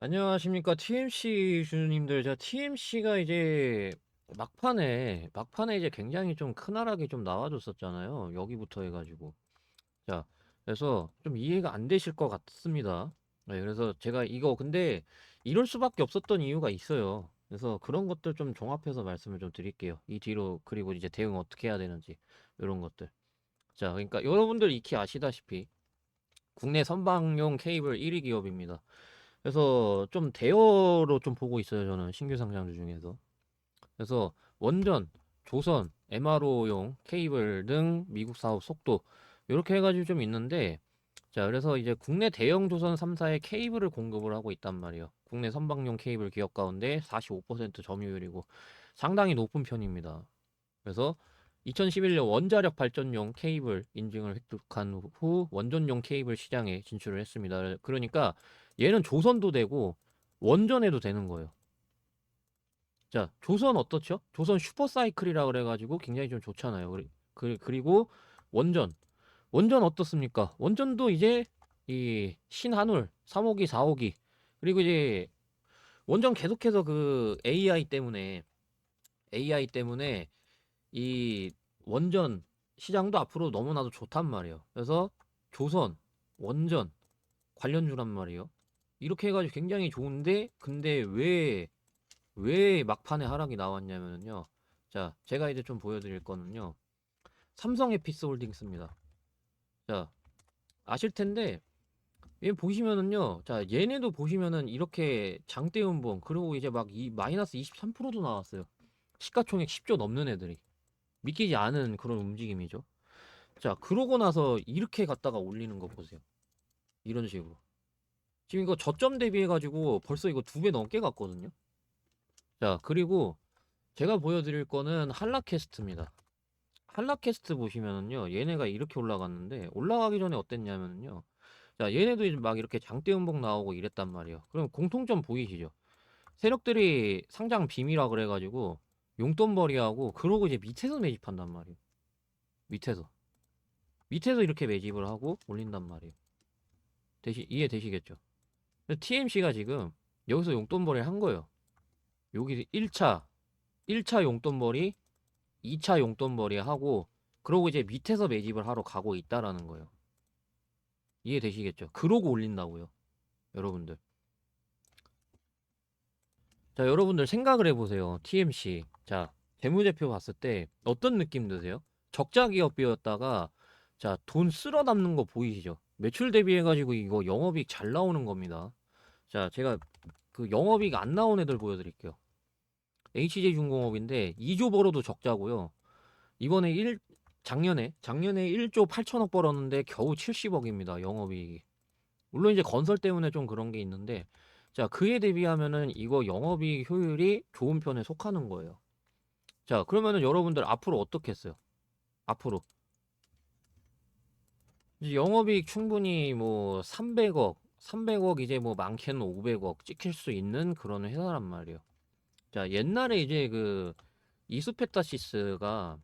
안녕하십니까. TMC 주주님들. 제가 TMC가 이제 막판에 막판에 이제 굉장히 좀 크나라하게 좀 나와줬었잖아요. 여기부터 해가지고. 자 그래서 좀 이해가 안 되실 것 같습니다. 네, 그래서 제가 이거 근데 이럴 수밖에 없었던 이유가 있어요. 그래서 그런 것들 좀 종합해서 말씀을 좀 드릴게요. 이 뒤로 그리고 이제 대응 어떻게 해야 되는지 이런 것들. 자 그러니까 여러분들 익히 아시다시피 국내 선박용 케이블 1위 기업입니다 그래서 좀 대여로 좀 보고 있어요, 저는 신규 상장주 중에서. 그래서 원전, 조선, MRO용 케이블 등 미국 사업 속도 이렇게 해가지고 좀 있는데 자 그래서 이제 국내 대형 조선 3사의 케이블을 공급을 하고 있단 말이에요. 국내 선박용 케이블 기업 가운데 45% 점유율이고 상당히 높은 편입니다. 그래서 2011년 원자력 발전용 케이블 인증을 획득한 후 원전용 케이블 시장에 진출을 했습니다. 그러니까 얘는 조선도 되고 원전에도 되는 거예요. 자, 조선 어떻죠? 조선 슈퍼사이클이라 그래가지고 굉장히 좀 좋잖아요. 그리- 그, 그리고 원전. 원전 어떻습니까? 원전도 이제 이 신한울 3호기, 4호기 그리고 이제 원전 계속해서 그 AI 때문에 AI 때문에 이 원전 시장도 앞으로 너무나도 좋단 말이에요. 그래서 조선, 원전 관련주란 말이에요. 이렇게 해가지고 굉장히 좋은데 근데 왜 왜 막판에 하락이 나왔냐면요. 자, 제가 이제 좀 보여드릴 거는요. 삼성 에피스 홀딩스입니다. 자, 아실 텐데 얘 보시면은요. 자, 얘네도 보시면은 이렇게 장대 음봉 그리고 이제 막 이 마이너스 23%도 나왔어요. 시가총액 10조 넘는 애들이 믿기지 않은 그런 움직임이죠. 자, 그러고 나서 이렇게 갔다가 올리는 거 보세요. 이런 식으로. 지금 이거 저점 대비해가지고 벌써 이거 두 배 넘게 갔거든요. 자, 그리고 제가 보여드릴 거는 한라캐스트입니다. 한라캐스트 보시면은요, 얘네가 이렇게 올라갔는데, 올라가기 전에 어땠냐면요. 자, 얘네도 이제 막 이렇게 장대 음봉 나오고 이랬단 말이에요. 그럼 공통점 보이시죠? 세력들이 상장 비밀화 그래가지고, 용돈벌이하고, 그러고 이제 밑에서 매집한단 말이에요. 밑에서. 밑에서 이렇게 매집을 하고 올린단 말이에요. 되시, 이해되시겠죠? TMC가 지금 여기서 용돈벌이를 한 거예요. 여기 1차 1차 용돈벌이 2차 용돈벌이 하고 그러고 이제 밑에서 매집을 하러 가고 있다라는 거예요. 이해되시겠죠? 그러고 올린다고요. 여러분들. 자, 여러분들 생각을 해보세요. TMC. 자, 재무제표 봤을 때 어떤 느낌 드세요? 적자 기업이었다가 자, 돈 쓸어 담는 거 보이시죠? 매출 대비해 가지고 이거 영업이익 잘 나오는 겁니다. 자, 제가 그 영업이익 안 나온 애들 보여 드릴게요. HJ중공업인데 2조 벌어도 적자고요. 이번에 1 작년에 작년에 1조 8천억 벌었는데 겨우 70억입니다. 영업이익이. 물론 이제 건설 때문에 좀 그런 게 있는데 자, 그에 대비하면은 이거 영업이익 효율이 좋은 편에 속하는 거예요. 자, 그러면은 여러분들 앞으로 어떻게 했어요? 앞으로 영업이익 충분히 뭐 300억, 300억 이제 뭐 많게는 500억 찍힐 수 있는 그런 회사란 말이에요. 자, 옛날에 이제 그 이수페타시스가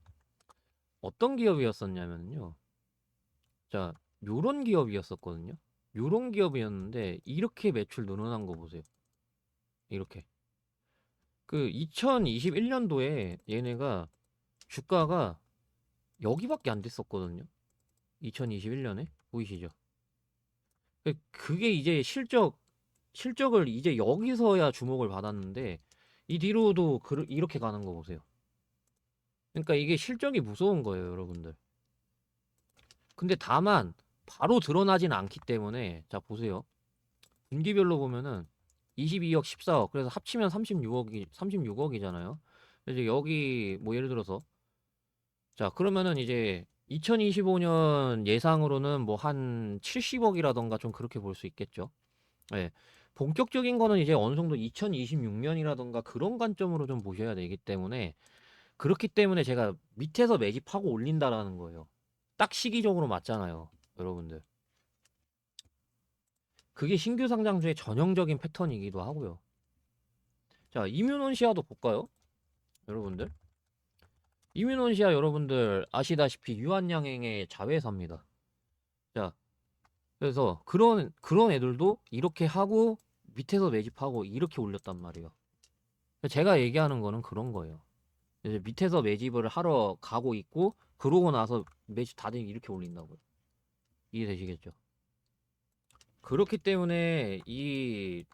어떤 기업이었었냐면요. 자, 요런 기업이었었거든요. 요런 기업이었는데 이렇게 매출 늘어난 거 보세요. 이렇게. 그 2021년도에 얘네가 주가가 여기밖에 안 됐었거든요. 2021년에 보이시죠? 그- 그게 이제 실적 실적을 이제 여기서야 주목을 받았는데 이 뒤로도 그, 이렇게 가는 거 보세요. 그러니까 이게 실적이 무서운 거예요, 여러분들. 근데 다만 바로 드러나진 않기 때문에 자 보세요. 분기별로 보면은 22억, 14억. 그래서 합치면 36억이 36억이잖아요. 이제 여기 뭐 예를 들어서 자, 그러면은 이제 2025년 예상으로는 뭐 한 70억이라던가 좀 그렇게 볼 수 있겠죠. 예. 본격적인 거는 이제 어느 정도 2026년이라던가 그런 관점으로 좀 보셔야 되기 때문에 그렇기 때문에 제가 밑에서 매집하고 올린다라는 거예요. 딱 시기적으로 맞잖아요, 여러분들. 그게 신규 상장주의 전형적인 패턴이기도 하고요. 자, 이뮤논시아도 볼까요? 여러분들. 이뮤논시아 여러분들 아시다시피 유한양행의 자회사입니다. 자, 그래서 그런 그런 애들도 이렇게 하고 밑에서 매집하고 이렇게 올렸단 말이에요. 제가 얘기하는 거는 그런 거예요. 이제 밑에서 매집을 하러 가고 있고 그러고 나서 매집 다 되면 이렇게 올린다고요. 이해되시겠죠? 그렇기 때문에 이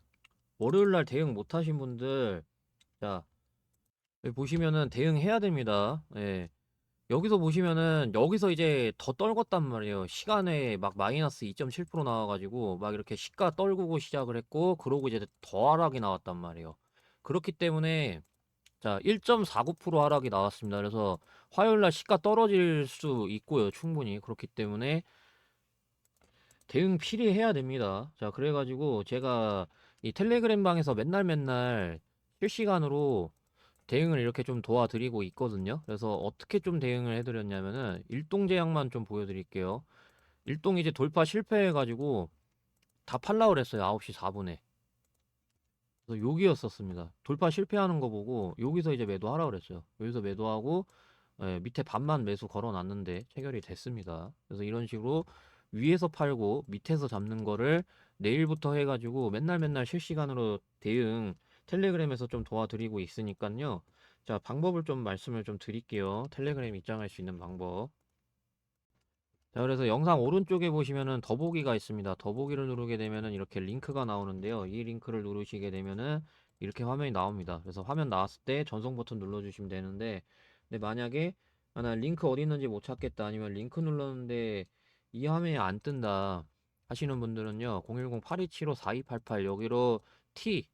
월요일 날 대응 못 하신 분들 자 보시면은 대응해야 됩니다. 예. 여기서 보시면은 여기서 이제 더 떨궜단 말이에요. 시간에 막 마이너스 2.7% 나와가지고 막 이렇게 시가 떨구고 시작을 했고 그러고 이제 더 하락이 나왔단 말이에요. 그렇기 때문에 자 1.49% 하락이 나왔습니다. 그래서 화요일 날 시가 떨어질 수 있고요. 충분히 그렇기 때문에 대응 필히 해야 됩니다. 자 그래가지고 제가 이 텔레그램 방에서 맨날 맨날 실시간으로 대응을 이렇게 좀 도와드리고 있거든요. 그래서 어떻게 좀 대응을 해드렸냐면은 일동 제약만 좀 보여드릴게요. 일동 이제 돌파 실패해가지고 다 팔라 그랬어요. 9시 4분에. 그래서 여기였었습니다. 돌파 실패하는 거 보고 여기서 이제 매도하라 그랬어요. 여기서 매도하고 예, 밑에 반만 매수 걸어놨는데 체결이 됐습니다. 그래서 이런 식으로 위에서 팔고 밑에서 잡는 거를 내일부터 해가지고 맨날 맨날 실시간으로 대응 텔레그램에서 좀 도와드리고 있으니까요. 자, 방법을 좀 말씀을 좀 드릴게요. 텔레그램 입장할 수 있는 방법. 자, 그래서 영상 오른쪽에 보시면은 더보기가 있습니다. 더보기를 누르게 되면은 이렇게 링크가 나오는데요. 이 링크를 누르시게 되면은 이렇게 화면이 나옵니다. 그래서 화면 나왔을 때 전송 버튼 눌러주시면 되는데, 근데 만약에 아, 나 링크 어디 있는지 못 찾겠다 아니면 링크 눌렀는데 이 화면이 안 뜬다 하시는 분들은요 010-8275-4288 여기로 T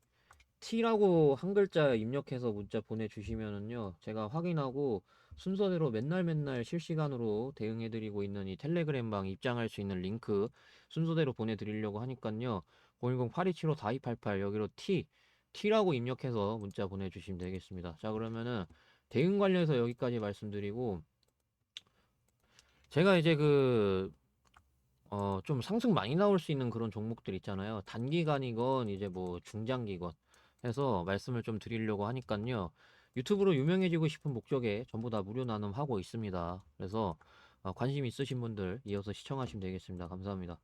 T라고 한 글자 입력해서 문자 보내주시면은요 제가 확인하고 순서대로 맨날 맨날 실시간으로 대응해드리고 있는 이 텔레그램 방 입장할 수 있는 링크 순서대로 보내드리려고 하니깐요 010-8275-4288 여기로 T T라고 입력해서 문자 보내주시면 되겠습니다. 자 그러면은 대응 관련해서 여기까지 말씀드리고 제가 이제 그 어, 좀 상승 많이 나올 수 있는 그런 종목들 있잖아요. 단기간이건 이제 뭐 중장기건 해서 말씀을 좀 드리려고 하니깐요. 유튜브로 유명해지고 싶은 목적에 전부 다 무료 나눔하고 있습니다. 그래서 어, 관심 있으신 분들 이어서 시청하시면 되겠습니다. 감사합니다.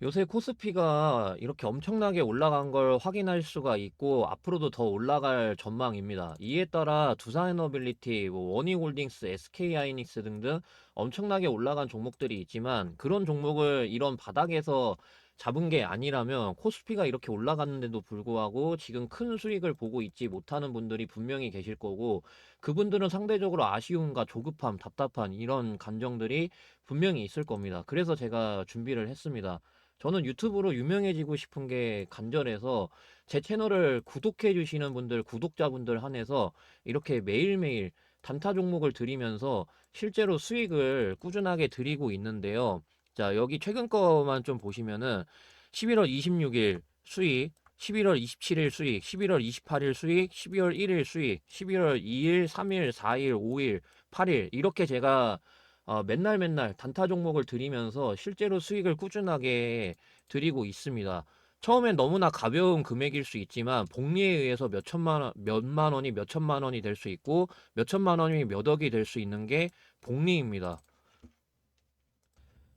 요새 코스피가 이렇게 엄청나게 올라간 걸 확인할 수가 있고 앞으로도 더 올라갈 전망입니다. 이에 따라 두산에너빌리티, 뭐 원희홀딩스, SK하이닉스 등등 엄청나게 올라간 종목들이 있지만 그런 종목을 이런 바닥에서 잡은 게 아니라면 코스피가 이렇게 올라갔는데도 불구하고 지금 큰 수익을 보고 있지 못하는 분들이 분명히 계실 거고 그분들은 상대적으로 아쉬움과 조급함, 답답한 이런 감정들이 분명히 있을 겁니다. 그래서 제가 준비를 했습니다. 저는 유튜브로 유명해지고 싶은 게 간절해서 제 채널을 구독해 주시는 분들, 구독자분들 한해서 이렇게 매일매일 단타 종목을 드리면서 실제로 수익을 꾸준하게 드리고 있는데요. 자, 여기 최근 거만 좀 보시면은 11월 26일 수익, 11월 27일 수익, 11월 28일 수익, 12월 1일 수익, 11월 2일, 3일, 4일, 5일, 8일 이렇게 제가 어, 맨날 맨날 단타 종목을 드리면서 실제로 수익을 꾸준하게 드리고 있습니다. 처음엔 너무나 가벼운 금액일 수 있지만 복리에 의해서 몇 천만 원, 몇만 원이 몇 천만 원이 될 수 있고 몇 천만 원이 몇 억이 될 수 있는 게 복리입니다.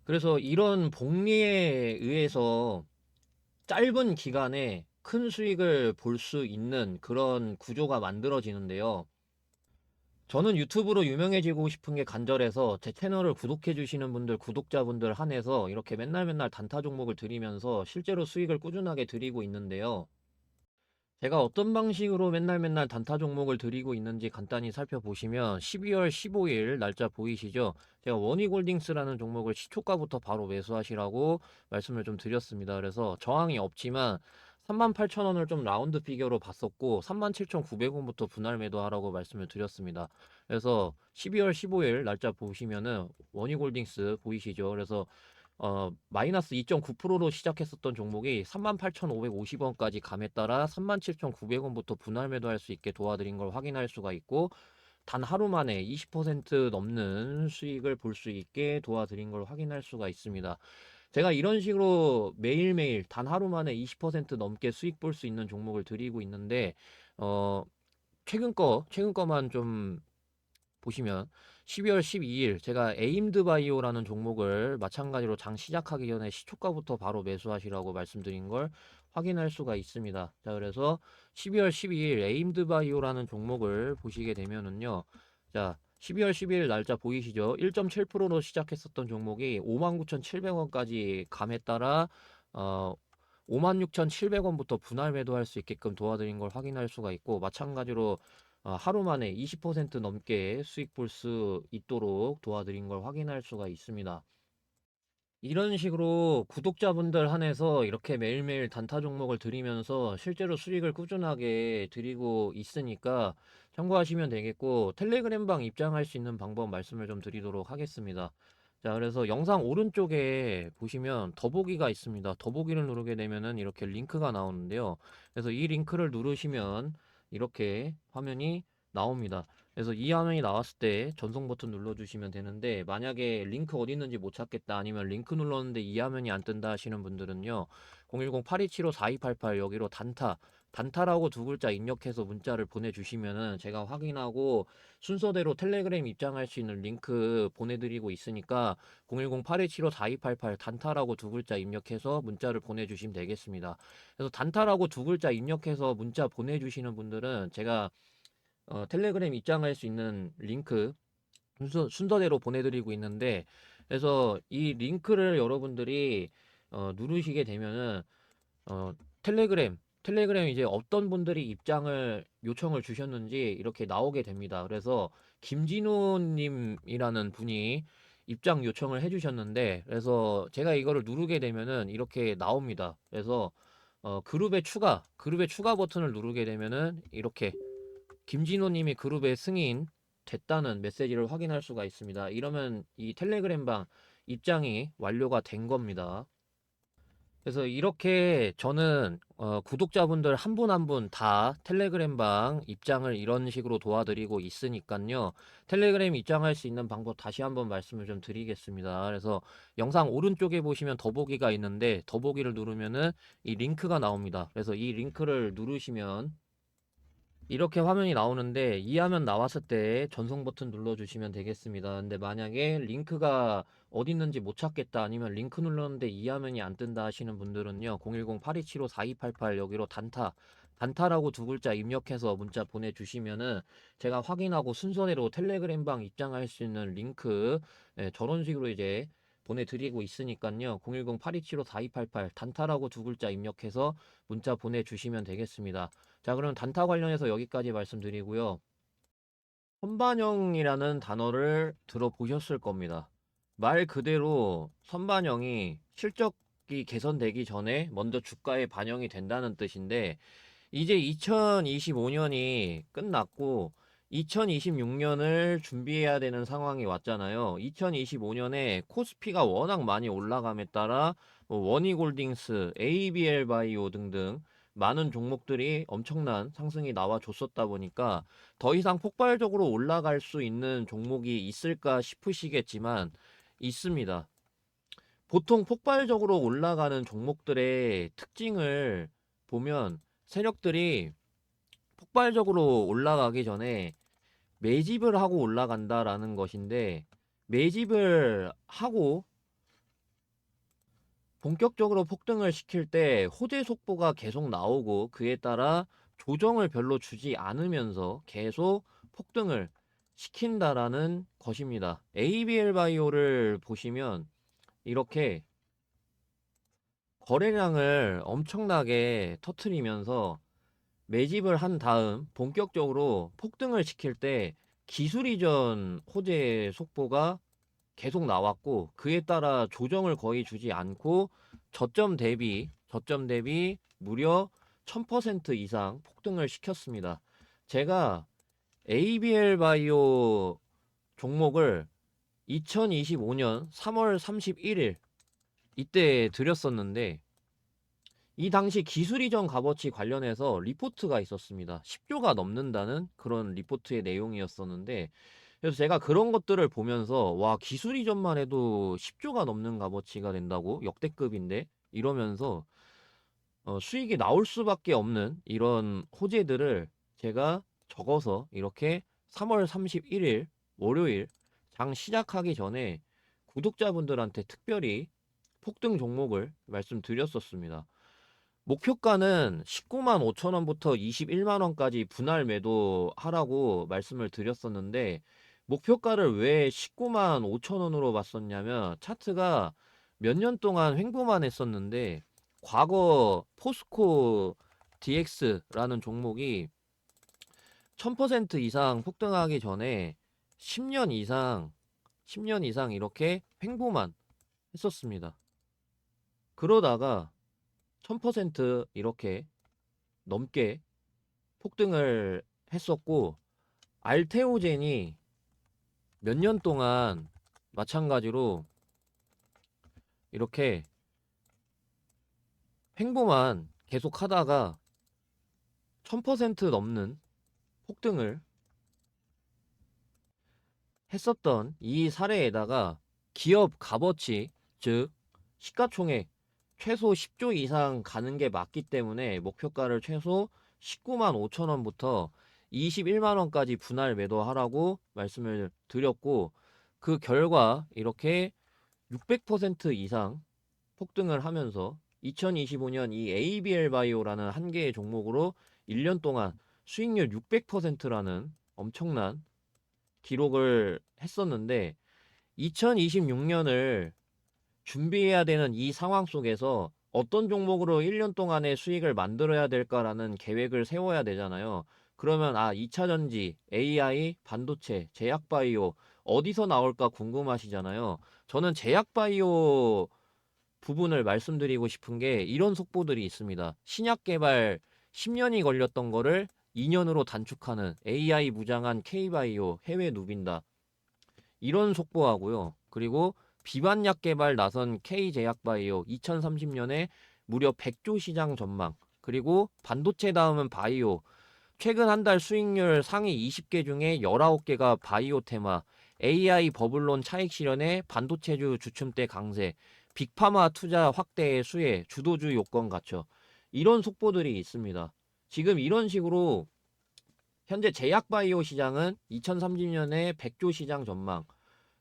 그래서 이런 복리에 의해서 짧은 기간에 큰 수익을 볼 수 있는 그런 구조가 만들어지는데요. 저는 유튜브로 유명해지고 싶은 게 간절해서 제 채널을 구독해 주시는 분들, 구독자분들 한해서 이렇게 맨날 맨날 단타 종목을 드리면서 실제로 수익을 꾸준하게 드리고 있는데요. 제가 어떤 방식으로 맨날 맨날 단타 종목을 드리고 있는지 간단히 살펴보시면 12월 15일 날짜 보이시죠? 제가 원희골딩스라는 종목을 시초가부터 바로 매수하시라고 말씀을 좀 드렸습니다. 그래서 저항이 없지만 38,000원을 좀 라운드 피겨로 봤었고 37,900원부터 분할 매도하라고 말씀을 드렸습니다. 그래서 12월 15일 날짜 보시면은 원희골딩스 보이시죠? 그래서 어, 마이너스 2.9%로 시작했었던 종목이 38,550원까지 감에 따라 37,900원부터 분할 매도할 수 있게 도와드린 걸 확인할 수가 있고 단 하루 만에 20% 넘는 수익을 볼 수 있게 도와드린 걸 확인할 수가 있습니다. 제가 이런 식으로 매일매일 단 하루 만에 20% 넘게 수익 볼 수 있는 종목을 드리고 있는데 어 최근 거 최근 거만 좀 보시면 12월 12일 제가 에임드 바이오라는 종목을 마찬가지로 장 시작하기 전에 시초가부터 바로 매수하시라고 말씀드린 걸 확인할 수가 있습니다. 자, 그래서 12월 12일 에임드 바이오라는 종목을 보시게 되면은요. 자, 12월 12일 날짜 보이시죠? 1.7%로 시작했었던 종목이 59,700원까지 감에 따라 어 56,700원부터 분할 매도할 수 있게끔 도와드린 걸 확인할 수가 있고 마찬가지로 어, 하루 만에 20% 넘게 수익 볼 수 있도록 도와드린 걸 확인할 수가 있습니다. 이런 식으로 구독자분들 한해서 이렇게 매일매일 단타 종목을 드리면서 실제로 수익을 꾸준하게 드리고 있으니까 참고하시면 되겠고 텔레그램방 입장할 수 있는 방법 말씀을 좀 드리도록 하겠습니다. 자, 그래서 영상 오른쪽에 보시면 더보기가 있습니다. 더보기를 누르게 되면은 이렇게 링크가 나오는데요. 그래서 이 링크를 누르시면 이렇게 화면이 나옵니다. 그래서 이 화면이 나왔을 때 전송 버튼 눌러주시면 되는데 만약에 링크 어디 있는지 못 찾겠다 아니면 링크 눌렀는데 이 화면이 안 뜬다 하시는 분들은요 010-8275-4288 여기로 단타 단타라고 두 글자 입력해서 문자를 보내주시면은 제가 확인하고 순서대로 텔레그램 입장할 수 있는 링크 보내드리고 있으니까 010-8275-4288 단타라고 두 글자 입력해서 문자를 보내주시면 되겠습니다. 그래서 단타라고 두 글자 입력해서 문자 보내주시는 분들은 제가 어, 텔레그램 입장할 수 있는 링크 순서, 순서 대로 보내드리고 있는데 그래서 이 링크를 여러분들이 어, 누르시게 되면은 어, 텔레그램 텔레그램 이제 어떤 분들이 입장을 요청을 주셨는지 이렇게 나오게 됩니다. 그래서 김진우님이라는 분이 입장 요청을 해주셨는데 그래서 제가 이거를 누르게 되면은 이렇게 나옵니다. 그래서 어, 그룹에 추가 그룹에 추가 버튼을 누르게 되면은 이렇게 김진호님이 그룹에 승인 됐다는 메시지를 확인할 수가 있습니다. 이러면 이 텔레그램방 입장이 완료가 된 겁니다. 그래서 이렇게 저는 어, 구독자분들 한 분 한 분 다 텔레그램방 입장을 이런 식으로 도와드리고 있으니까요. 텔레그램 입장할 수 있는 방법 다시 한번 말씀을 좀 드리겠습니다. 그래서 영상 오른쪽에 보시면 더보기가 있는데 더보기를 누르면은 이 링크가 나옵니다. 그래서 이 링크를 누르시면 이렇게 화면이 나오는데 이 화면 나왔을 때 전송 버튼 눌러주시면 되겠습니다. 근데 만약에 링크가 어디 있는지 못 찾겠다 아니면 링크 눌렀는데 이 화면이 안 뜬다 하시는 분들은요 010-8275-4288 여기로 단타 단타라고 두 글자 입력해서 문자 보내주시면은 제가 확인하고 순서대로 텔레그램방 입장할 수 있는 링크 예, 저런 식으로 이제 보내드리고 있으니까요 010-8275-4288 단타라고 두 글자 입력해서 문자 보내주시면 되겠습니다. 자, 그럼 단타 관련해서 여기까지 말씀드리고요. 선반영이라는 단어를 들어보셨을 겁니다. 말 그대로 선반영이 실적이 개선되기 전에 먼저 주가에 반영이 된다는 뜻인데 이제 2025년이 끝났고 2026년을 준비해야 되는 상황이 왔잖아요. 2025년에 코스피가 워낙 많이 올라감에 따라 뭐 원희골딩스, ABL 바이오 등등 많은 종목들이 엄청난 상승이 나와 줬었다 보니까 더 이상 폭발적으로 올라갈 수 있는 종목이 있을까 싶으시겠지만 있습니다. 보통 폭발적으로 올라가는 종목들의 특징을 보면 세력들이 폭발적으로 올라가기 전에 매집을 하고 올라간다라는 것인데 매집을 하고 본격적으로 폭등을 시킬 때 호재 속보가 계속 나오고 그에 따라 조정을 별로 주지 않으면서 계속 폭등을 시킨다라는 것입니다. ABL 바이오를 보시면 이렇게 거래량을 엄청나게 터트리면서 매집을 한 다음 본격적으로 폭등을 시킬 때 기술 이전 호재 속보가 계속 나왔고 그에 따라 조정을 거의 주지 않고 저점 대비 저점 대비 무려 1000% 이상 폭등을 시켰습니다. 제가 ABL 바이오 종목을 2025년 3월 31일 이때 드렸었는데 이 당시 기술 이전 값어치 관련해서 리포트가 있었습니다. 10조가 넘는다는 그런 리포트의 내용이었었는데 그래서 제가 그런 것들을 보면서 와 기술 이전만 해도 10조가 넘는 값어치가 된다고 역대급인데 이러면서 어, 수익이 나올 수밖에 없는 이런 호재들을 제가 적어서 이렇게 3월 31일 월요일 장 시작하기 전에 구독자분들한테 특별히 폭등 종목을 말씀드렸었습니다. 목표가는 19만 5천 원부터 21만 원까지 분할 매도하라고 말씀을 드렸었는데 목표가를 왜 19만 5천 원으로 봤었냐면 차트가 몇 년 동안 횡보만 했었는데 과거 포스코 DX라는 종목이 1000% 이상 폭등하기 전에 10년 이상 10년 이상 이렇게 횡보만 했었습니다. 그러다가 1000% 이렇게 넘게 폭등을 했었고 알테오젠이 몇 년 동안 마찬가지로 이렇게 횡보만 계속 하다가 1000% 넘는 폭등을 했었던 이 사례에다가 기업 값어치 즉 시가총액 최소 10조 이상 가는 게 맞기 때문에 목표가를 최소 19만 5천 원부터 21만 원까지 분할 매도하라고 말씀을 드렸고 그 결과 이렇게 600% 이상 폭등을 하면서 2025년 이 ABL 바이오라는 한 개의 종목으로 1년 동안 수익률 600%라는 엄청난 기록을 했었는데 2026년을 준비해야 되는 이 상황 속에서 어떤 종목으로 1년 동안의 수익을 만들어야 될까라는 계획을 세워야 되잖아요. 그러면 아, 2차 전지, AI, 반도체, 제약 바이오 어디서 나올까 궁금하시잖아요. 저는 제약 바이오 부분을 말씀드리고 싶은 게 이런 속보들이 있습니다. 신약 개발 10년이 걸렸던 거를 2년으로 단축하는 AI 무장한 K바이오 해외 누빈다. 이런 속보하고요. 그리고 비반약 개발 나선 K제약바이오 2030년에 무려 100조 시장 전망. 그리고 반도체 다음은 바이오. 최근 한 달 수익률 상위 20개 중에 19개가 바이오 테마. AI 버블론 차익 실현에 반도체주 주춤대 강세. 빅파마 투자 확대의 수혜. 주도주 요건 갖춰. 이런 속보들이 있습니다. 지금 이런 식으로 현재 제약바이오 시장은 2030년에 100조 시장 전망,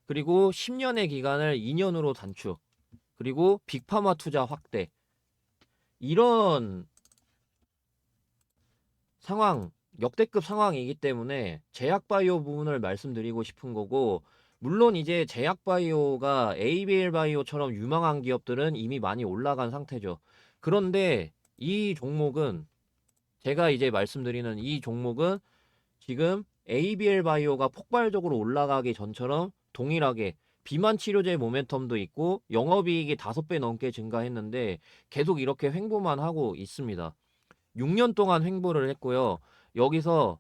그리고 10년의 기간을 2년으로 단축, 그리고 빅파마 투자 확대. 이런 상황, 역대급 상황이기 때문에 제약바이오 부분을 말씀드리고 싶은 거고, 물론 이제 제약바이오가 ABL 바이오처럼 유망한 기업들은 이미 많이 올라간 상태죠. 그런데 이 종목은 제가 이제 말씀드리는 이 종목은 지금 ABL 바이오가 폭발적으로 올라가기 전처럼 동일하게 비만 치료제 모멘텀도 있고 영업이익이 5배 넘게 증가했는데 계속 이렇게 횡보만 하고 있습니다. 6년 동안 횡보를 했고요. 여기서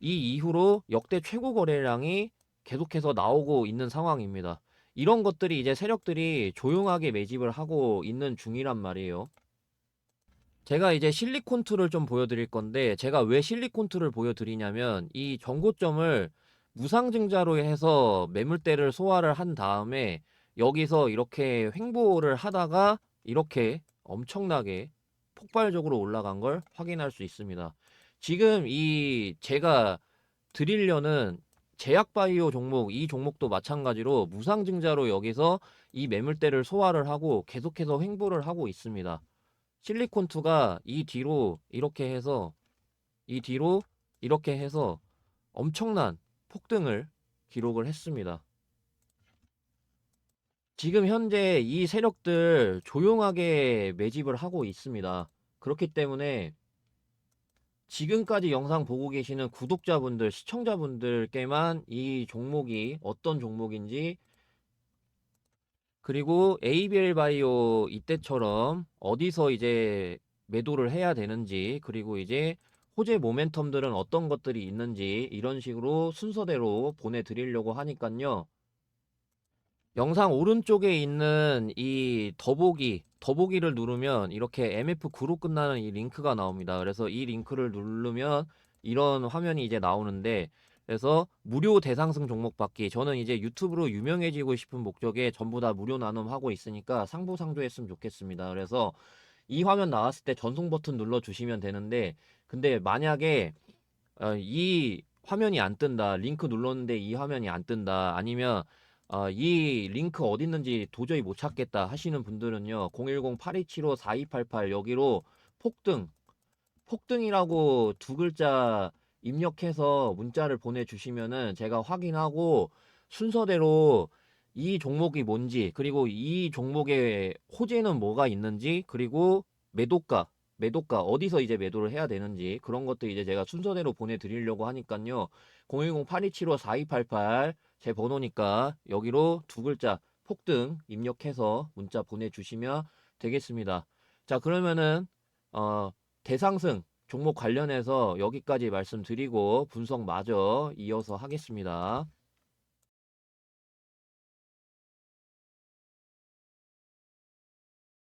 이 이후로 역대 최고 거래량이 계속해서 나오고 있는 상황입니다. 이런 것들이 이제 세력들이 조용하게 매집을 하고 있는 중이란 말이에요. 제가 이제 실리콘 툴을 좀 보여드릴 건데 제가 왜 실리콘 툴을 보여드리냐면 이 정고점을 무상증자로 해서 매물대를 소화를 한 다음에 여기서 이렇게 횡보를 하다가 이렇게 엄청나게 폭발적으로 올라간 걸 확인할 수 있습니다. 지금 이 제가 드리려는 제약바이오 종목 이 종목도 마찬가지로 무상증자로 여기서 이 매물대를 소화를 하고 계속해서 횡보를 하고 있습니다. 실리콘2가 이 뒤로 이렇게 해서 이 뒤로 이렇게 해서 엄청난 폭등을 기록을 했습니다. 지금 현재 이 세력들 조용하게 매집을 하고 있습니다. 그렇기 때문에 지금까지 영상 보고 계시는 구독자분들, 시청자분들께만 이 종목이 어떤 종목인지 그리고 ABL 바이오 이때처럼 어디서 이제 매도를 해야 되는지 그리고 이제 호재 모멘텀들은 어떤 것들이 있는지 이런 식으로 순서대로 보내드리려고 하니깐요. 영상 오른쪽에 있는 이 더보기, 더보기를 누르면 이렇게 MF9로 끝나는 이 링크가 나옵니다. 그래서 이 링크를 누르면 이런 화면이 이제 나오는데 그래서 무료 대상승 종목 받기. 저는 이제 유튜브로 유명해지고 싶은 목적에 전부 다 무료 나눔하고 있으니까 상부상조했으면 좋겠습니다. 그래서 이 화면 나왔을 때 전송 버튼 눌러 주시면 되는데 근데 만약에 어, 이 화면이 안 뜬다. 링크 눌렀는데 이 화면이 안 뜬다. 아니면 아, 이 링크 어디 있는지 도저히 못 찾겠다 하시는 분들은요. 010-8275-4288 여기로 폭등 폭등이라고 두 글자 입력해서 문자를 보내주시면은 제가 확인하고 순서대로 이 종목이 뭔지 그리고 이 종목의 호재는 뭐가 있는지 그리고 매도가 매도가 어디서 이제 매도를 해야 되는지 그런 것들 이제 제가 순서대로 보내드리려고 하니까요 010-8275-4288 제 번호니까 여기로 두 글자 폭등 입력해서 문자 보내주시면 되겠습니다 자 그러면은 어 대상승 종목 관련해서 여기까지 말씀드리고 분석 마저 이어서 하겠습니다.